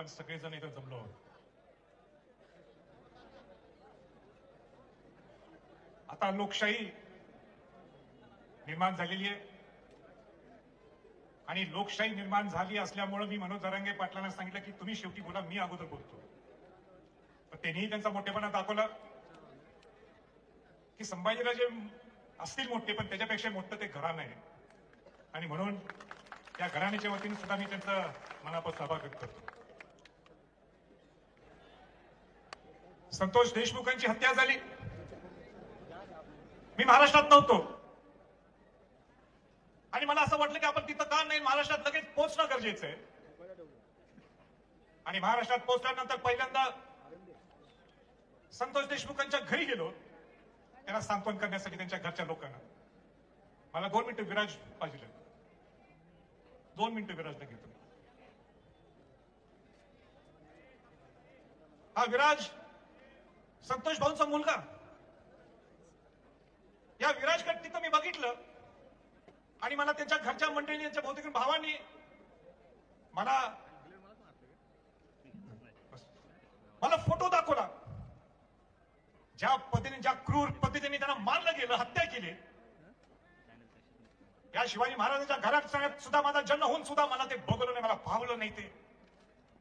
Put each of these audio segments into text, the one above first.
आपण सगळेजण इथं जमलो आहोत. आता लोकशाही निर्माण झालेली आहे. आणि लोकशाही निर्माण झाली असल्यामुळे मी मनोज जरांगे पाटलांना सांगितलं की तुम्ही शेवटी बोला मी अगोदर बोलतो. पण त्यांनीही त्यांचा मोठेपणा दाखवला की संभाजीराजे असतील मोठे पण त्याच्यापेक्षा मोठं ते घराणं आहे आणि म्हणून त्या घराण्याच्या वतीने सुद्धा मी त्यांचा मनापासून आभार व्यक्त करतो. संतोष देशमुखांची हत्या झाली. मी महाराष्ट्रात नव्हतो. आणि मला असं वाटलं की आपण तिथं का नाही महाराष्ट्रात लगेच पोहोचणं गरजेचं आहे. आणि महाराष्ट्रात पोहोचल्यानंतर पहिल्यांदा संतोष देशमुखांच्या घरी गेलो. त्यांना सांत्वन करण्यासाठी त्यांच्या घरच्या लोकांना. मला दोन मिनिटं विराज पाहिजे. दोन मिनिटं विराजला घेतो. हा विराज संतोष भाऊंचा मुलगा. या विराजगड तिथं मी बघितलं. आणि मला त्यांच्या घरच्या मंडळींनी त्यांच्या बहुतेक भावांनी मला मला फोटो दाखवला. ज्या पद्धतीने ज्या क्रूर पद्धतीने त्यांना मारलं गेलं हत्या केली. या शिवाजी महाराजांच्या घरात सुद्धा माझा जन्म होऊन सुद्धा मला ते बघलं नाही मला भावलं नाही ते.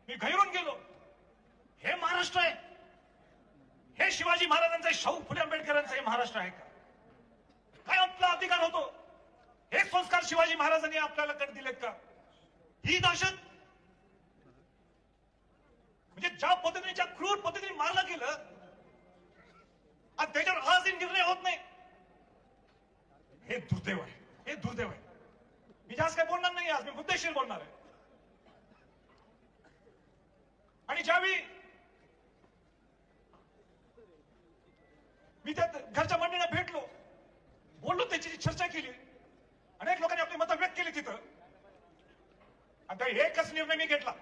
मी घैरून गेलो. हे महाराष्ट्र आहे. हे शिवाजी महाराजांचं शाहू फुले आंबेडकरांचं हे महाराष्ट्र आहे का? काय आपला अधिकार होतो? हे संस्कार शिवाजी महाराजांनी आपल्याला कट दिलेत का? ही दहशत? म्हणजे ज्या पद्धतीने ज्या क्रूर पद्धतीने मारलं गेलं आणि त्याच्यावर आजही निर्णय होत नाही. हे दुर्दैव आहे. हे दुर्दैव आहे. मी जास्त काय बोलणार नाही आज. मी मुद्देशीर बोलणार आहे. आणि ज्यावेळी मी त्या घरच्या मंडळींना भेटलो. बोललो त्याची चर्चा केली. अनेक लोकांनी आपली मतं व्यक्त केली तिथं. आणि एकच निर्णय मी घेतला.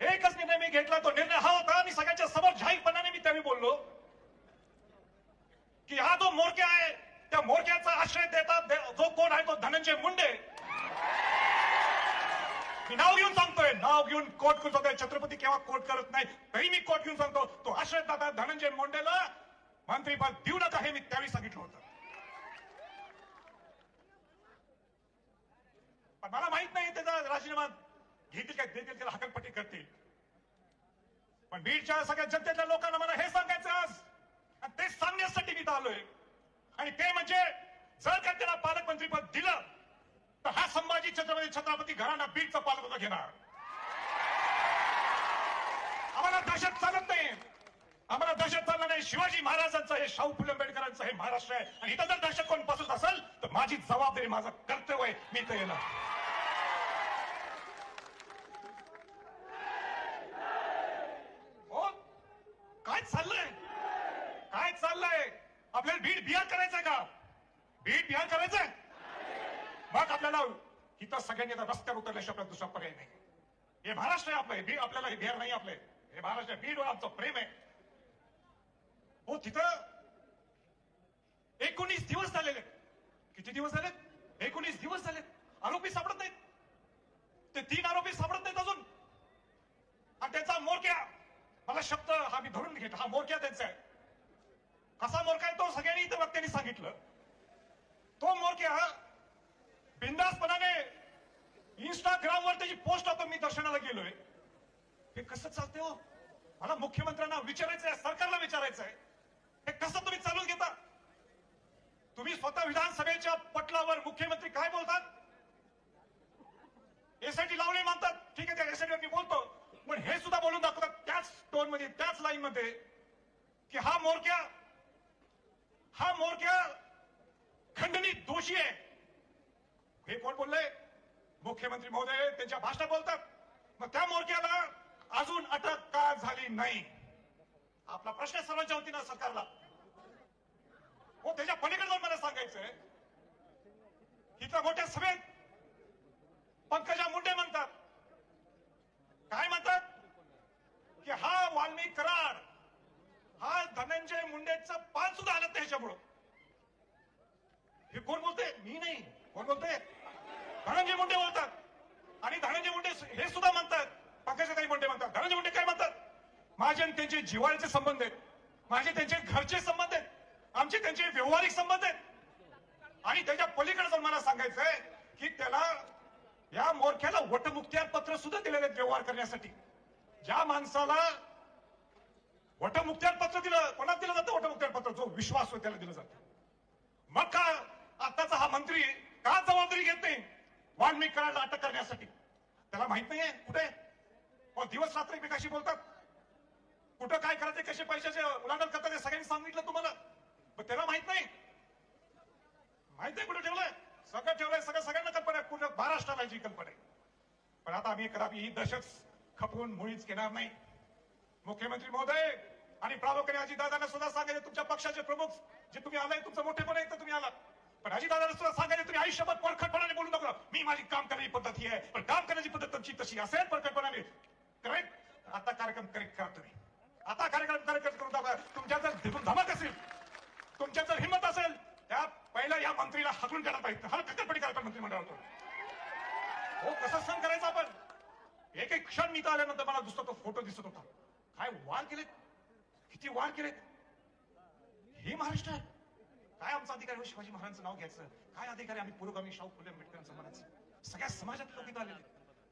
एकच निर्णय मी घेतला तो निर्णय हा होता आणि सगळ्यांच्या समोर जाहीरपणाने मी त्यावेळी बोललो की हा जो मोरक्या आहे त्या मोरक्याचा आश्रय देतात जो कोण आहे तो धनंजय मुंडे. मी नाव घेऊन सांगतोय नाव घेऊन कोर्ट करून सांगतोय छत्रपती केव्हा कोर्ट करत नाही तरी मी कोर्ट घेऊन सांगतो तो आश्रय दादा धनंजय मुंडेला मंत्रीपद देऊ नका हे मी त्यावेळी सांगितलं होतं. पण मला माहीत नाही त्याचा राजीनामा घेतील काय देतील त्याला हकलपट्टी करतील. पण बीडच्या सगळ्या जनतेतल्या लोकांना मला हे सांगायचं आज. आणि ते सांगण्यासाठी मी आलोय. आणि ते म्हणजे जर का त्याला पालकमंत्रीपद दिलं तर हा संभाजी छत्रपती छत्रपती घराणा बीडचा पालकत्व घेणार. आम्हाला दहशत चालत नाही. आम्हाला दहशत चालणार नाही. शिवाजी महाराजांचं हे शाहू फुले आंबेडकरांचं हे महाराष्ट्र आहे. आणि इथं जर दहशत कोण बसत असेल तर माझी जबाबदारी माझं कर्तव्य आहे मी इथं येणार. हो? काय चाललंय? काय चाललंय? आपल्याला भीड बिहार करायचंय का? भीड बिहार करायचंय? मग आपल्याला इथं सगळ्यांनी आता रस्त्यावर उतरल्याशिवाय आपल्याला दुसरा पर्याय नाही. हे महाराष्ट्र आहे आपलं हे आपल्याला हे बिहार नाही आपलं. हे महाराष्ट्र भीड आमचं प्रेम आहे. हो तिथं एकोणीस दिवस झालेले. किती दिवस झालेत एकोणीस दिवस झालेत आरोपी सापडत नाहीत. ते तीन आरोपी सापडत नाहीत अजून. आणि त्यांचा मोरक्या मला शब्द हा मी धरून घेतो. हा मोरक्या त्यांचा आहे. कसा मोरक्या आहे तो सगळ्यांनी इथं वक्त्यांनी सांगितलं. तो मोरक्या बिंदासपणाने इंस्टाग्रामवर त्याची पोस्ट आता मी दर्शनाला गेलोय. हे कसं चालतंय हो? मला मुख्यमंत्र्यांना विचारायचं आहे सरकारला विचारायचं आहे हे कसं तुम्ही चालून घेता? तुम्ही स्वतः विधानसभेच्या पटलावर मुख्यमंत्री काय बोलतात? एसआयटी लावणे मानतात. ठीक आहे त्या एसआयटीवर मी बोलतो. पण हे सुद्धा बोलून दाखवतात त्याच टोनमध्ये त्याच लाईन मध्ये की हा मोरक्या हा मोरक्या खंडणी दोषी आहे. हे कोण बोललंय? मुख्यमंत्री महोदय त्यांच्या भाषणात बोलतात. मग त्या मोरक्याला अजून अटक का झाली नाही? आपला प्रश्न सर्वांच्या वतीनं सरकारला. हो त्याच्या पलीकडे जाऊन मला सांगायचंय. इथं मोठ्या सभेत पंकजा मुंडे म्हणतात काय म्हणतात की हा वाल्मिक कराड हा धनंजय मुंडेचं पान सुद्धा आलं त्याच्यामुळं हे कोण बोलते मी नाही कोण बोलते धनंजय मुंडे बोलतात आणि धनंजय मुंडे हे सुद्धा म्हणतात पंकजाताई मुंडे म्हणतात धनंजय मुंडे काय म्हणतात माझे आणि त्यांचे जिवाळ्याचे संबंध आहेत. माझे त्यांचे घरचे संबंध आहेत. आमचे त्यांचे व्यवहारिक संबंध आहेत. आणि त्याच्या पलीकडे जाऊन मला सांगायचंय की त्याला या मोर्ख्याला वटमुक्त्यार पत्र सुद्धा दिलेले आहेत व्यवहार करण्यासाठी. ज्या माणसाला वटमुक्त्यार पत्र दिलं कोणाला दिलं जातं वटमुक्त्यार पत्र? जो विश्वास होतो त्याला दिलं जातं. मग का आताचा हा मंत्री का जबाबदारी घेत नाही? वाल्मिक करायला अटक करण्यासाठी. त्याला माहीत नाहीये कुठे? दिवस रात्र एकमेकाशी बोलतात. कुठं काय करायचं कसे पैशाचे उलाढाल करतात ते सगळ्यांनी सांगितलं तुम्हाला. पण त्याला माहीत नाही. माहीत नाही कुठं ठेवलंय. सगळं ठेवलंय सगळं सगळ्यांना कल्पना आहे. पूर्ण महाराष्ट्राला जी कल्पना आहे. पण आता आम्ही कदापि ही दशक खपवून मुळीच घेणार नाही. मुख्यमंत्री महोदय आणि प्रामुख्याने अजितदादांना सुद्धा सांगायचे तुमच्या पक्षाचे प्रमुख जे तुम्ही आलाय तुमचं मोठेपण आहे तर तुम्ही आला. पण अजितदादांना सुद्धा सांगायचे तुम्ही आयुष्यभर परखटपणाने बोलू नका. मी माझी काम करण्याची पद्धत ही आहे. पण काम करण्याची पद्धत तुमची तशी असेल परखटपणाने करेक्ट आता कार्यक्रम करेक्ट करा तुम्ही आता कार्यक्रम करेक्ट करून दाखवा तुमच्या जर धिकून धमक असेल तुमच्यात जर हिंमत असेल त्या पहिल्या या मंत्रीला हकलून द्यायला पाहिजे हा कटपटी करायला पाहिजे मंत्रिमंडळातून हो कसं सण करायचं आपण एक एक क्षण मी आल्यानंतर मला दुसरा तो फोटो दिसत होता. काय वार केलेत? किती वार केलेत? हे महाराष्ट्र आहे. काय आमचा अधिकार आहे हो शिवाजी महाराजांचं नाव घ्यायचं? काय अधिकार आहे आम्ही पुरोगामी शाहू फुले आंबेडकरांचं म्हणायचं? सगळ्या समाजातले लोक इथं आलेले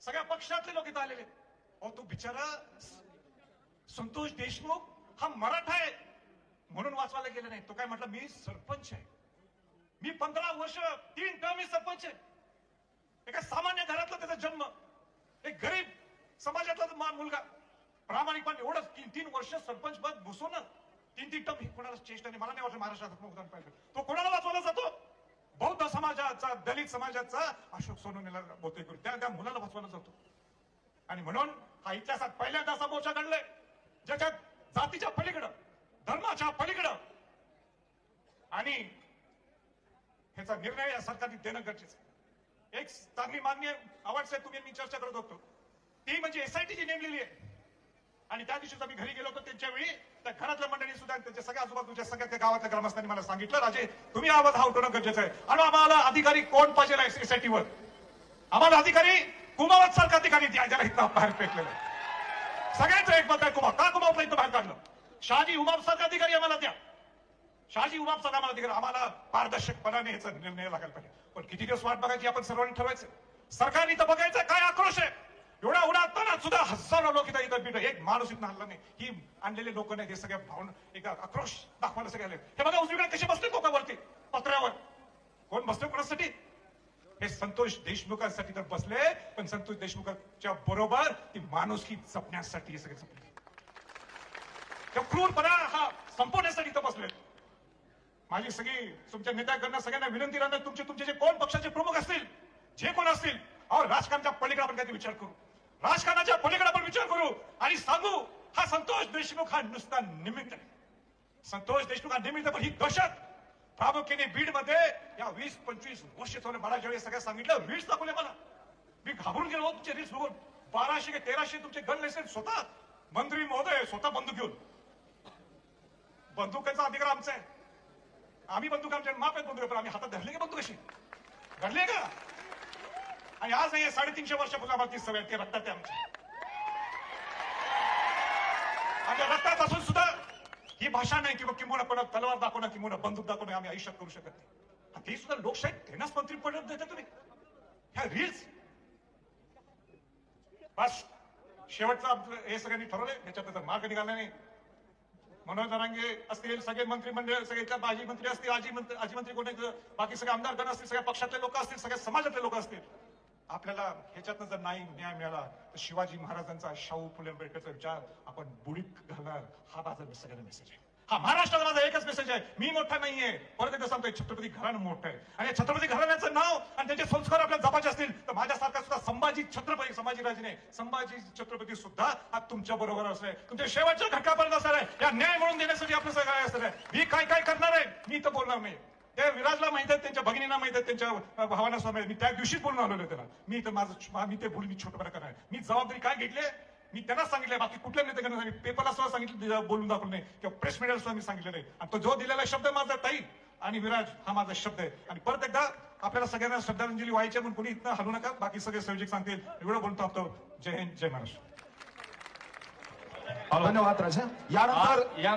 सगळ्या पक्षातले लोक इथं आलेले अहो तो बिचारा संतोष देशमुख हा मराठा आहे म्हणून वाचवायला गेला नाही. तो काय म्हटलं मी सरपंच आहे. मी पंधरा वर्ष तीन टर्म मी सरपंच आहे. एका सामान्य घरातला त्याचा जन्म. एक गरीब समाजातला मुलगा प्रामाणिकपणे एवढंच तीन तीन वर्ष सरपंच पद घुसवणं तीन तीन टर्म कोणाला चेष्टा नाही. मला नाही वाटत महाराष्ट्रात उदाहरण पाहिजे. तो कोणाला वाचवला जातो? बौद्ध समाजाचा दलित समाजाचा अशोक सोनवणेला बोलतोय करून. त्या त्या मुलाला वाचवला जातो. आणि म्हणून हा इतिहासात पहिल्यांदा असा मोर्चा घडलाय. ज्याच्यात जातीच्या पलीकडं धर्माच्या पलीकडं आणि ह्याचा निर्णय या सरकारने देणं गरजेचं आहे. एक चांगली मान्य आवडसाहेब तुम्ही मी चर्चा करत होतो. लोकांची एसआयटीची नेमलेली आहे. आणि त्या दिवशी आम्ही घरी गेलो होतो त्यांच्या वेळी त्या घरातल्या मंडळी सुद्धा त्यांच्या सगळ्या आजूबाजूच्या सगळ्या त्या गावातल्या ग्रामस्थांनी मला सांगितलं राजे तुम्ही आवाज हा उठवणं गरजेचं आहे. आणि आम्हाला अधिकारी कोण पाहिजे एसआयटी वर? आम्हाला अधिकारी कुमावत सारखा अधिकारी ज्याला इथं बाहेर फेकलेलं सगळ्यांचं एक मत आहे कुमाव का कुमावतला इथं बाहेर काढलं? शहाजी उमाप सारखा अधिकारी आम्हाला द्या. शहाजी उमाप सारखा आम्हाला अधिकारी आम्हाला पारदर्शकपणाने याचा निर्णय लागायला पाहिजे. पण किती दिवस वाट बघायची? आपण सर्वांनी ठरवायचं. सरकारने तर बघायचं? काय आक्रोश आहे? एवढा उडा असताना सुद्धा हजारो लोक इथं इथं बिट एक माणूस इथं हल्ला नाही. ही आणलेले लोक नाही हे सगळ्या भावना एक आक्रोश दाखवायला सगळे आले. हे बघा उजवीकडे कसे बसले लोकांवरती पत्र्यावर कोण बसले कोणासाठी? हे संतोष देशमुखांसाठी तर बसले पण संतोष देशमुखांच्या बरोबर ती माणुसकी जपण्यासाठी हे सगळे जपले. क्रूरपणा हा संपवण्यासाठी इथं बसले. माझी सगळी तुमच्या नेत्याकडनं सगळ्यांना विनंती राहणार तुमचे तुमचे जे कोण पक्षाचे प्रमुख असतील जे कोण असतील अहो राजकारणाच्या पलीकडे आपण काहीतरी विचार करू. राजकारणाच्या पलीकडे आपण विचार करू आणि सांगू हा संतोष देशमुख हा नुसता निमित्त संतोष देशमुख हा निमित्त पण ही दहशत. प्रामुख्याने बीडमध्ये या वीस पंचवीस वर्ष थोडे मला ज्यावेळी सगळं सांगितलं रील्स दाखवले मला. मी घाबरून गेलो तुमचे रील्स बघून. बाराशे के तेराशे तुमचे गन लायसेन्स स्वतः. मंत्री महोदय स्वतः बंदूक घेऊन. बंदुकांचा अधिकार आमचा आहे. आम्ही बंदूक आमच्या माफ आहेत बंदूक पण आम्ही हातात धरले का बंदूक अशी? का? आणि आज नाही साडेतीनशे वर्ष आम्हाला सवय ते रक्तात आहे आमच्या आमच्या रक्तात असून सुद्धा ही भाषा नाही किंवा किंवा पण तलवार दाखवणं किंवा बंदूक दाखवणं आम्ही आयुष्यात करू शकत नाही. ते सुद्धा लोकशाही त्यांनाच मंत्री पडत देता तुम्ही. ह्या रील्स बस शेवटचं आपलं हे सगळ्यांनी ठरवलंय त्याच्यात त्याचा मार्ग निघाला नाही. मनोज जरांगे असतील सगळे मंत्रिमंडळ सगळे इथल्या माजी मंत्री असतील आजी मंत्री आजी मंत्री कोणी बाकी सगळे आमदार आमदारगण असतील सगळ्या पक्षातले लोक असतील सगळ्या समाजातले लोक असतील. आपल्याला ह्याच्यातनं जर नाही न्याय मिळाला तर शिवाजी महाराजांचा शाहू फुले आंबेडकरचा विचार आपण बुडीत घालणार. हा माझा सगळ्यांना मेसेज आहे. हा महाराष्ट्राचा माझा एकच मेसेज आहे. मी मोठा नाहीये. परत एकदा सांगतोय छत्रपती घराणं मोठं आहे. आणि छत्रपती घराण्याचं नाव आणि त्यांचे संस्कार आपल्या जपाचे असतील तर माझ्यासारखा सुद्धा संभाजी छत्रपती संभाजीराजे नाही. संभाजी छत्रपती सुद्धा आज तुमच्या बरोबर असणार आहे. तुमच्या शेवटच्या घटकापर्यंत असणार आहे. या न्याय म्हणून देण्यासाठी आपलं सगळं असणार आहे. मी काय काय करणार आहे? मी तर बोलणार नाही. त्या विराजला माहीत आहे त्यांच्या भगिनीला माहीत आहे त्यांच्या माहीत आहे. मी त्या दिवशीच बोलून आलेलो त्याला. मी तर माझं मी ते बोल मी छोटपणा करणार मी जबाबदारी काय घेतली मी त्यांनाच सांगितलंय बाकी कुठल्या नेत्याकडे सांगितलं पेपरला सुद्धा सांगितलं बोलून दाखवलं नाही. किंवा प्रेस मीडियाला सुद्धा मी सांगितलं नाही. आणि तो जो दिलेला शब्द आहे माझा ताई आणि विराज हा माझा शब्द आहे. आणि परत एकदा आपल्याला सगळ्यांना श्रद्धांजली व्हायची म्हणून कोणी इथं हलू नका. बाकी सगळे संयोजक सांगतील. एवढं बोलतो आपतो जय हिंद जय महाराष्ट्र. धन्यवाद राजा. यानंतर या